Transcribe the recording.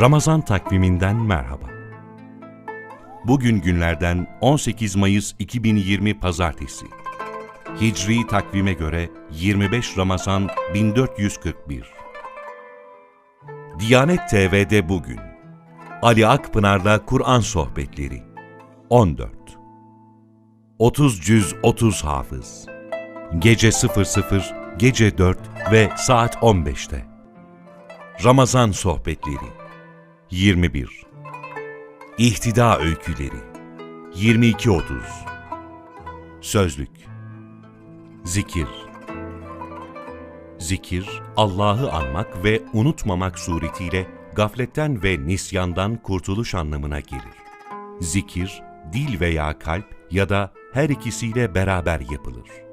Ramazan takviminden merhaba. Bugün günlerden 18 Mayıs 2020 Pazartesi. Hicri takvime göre 25 Ramazan 1441. Diyanet TV'de bugün. Ali Akpınar'la Kur'an Sohbetleri 14 30 cüz 30 hafız Gece 00, gece 4 ve saat 15'te Ramazan Sohbetleri 21 İhtida Öyküleri. 22.30 Sözlük. Zikir. Zikir, Allah'ı anmak ve unutmamak suretiyle gafletten ve nisyandan kurtuluş anlamına gelir. Zikir, dil veya kalp ya da her ikisiyle beraber yapılır.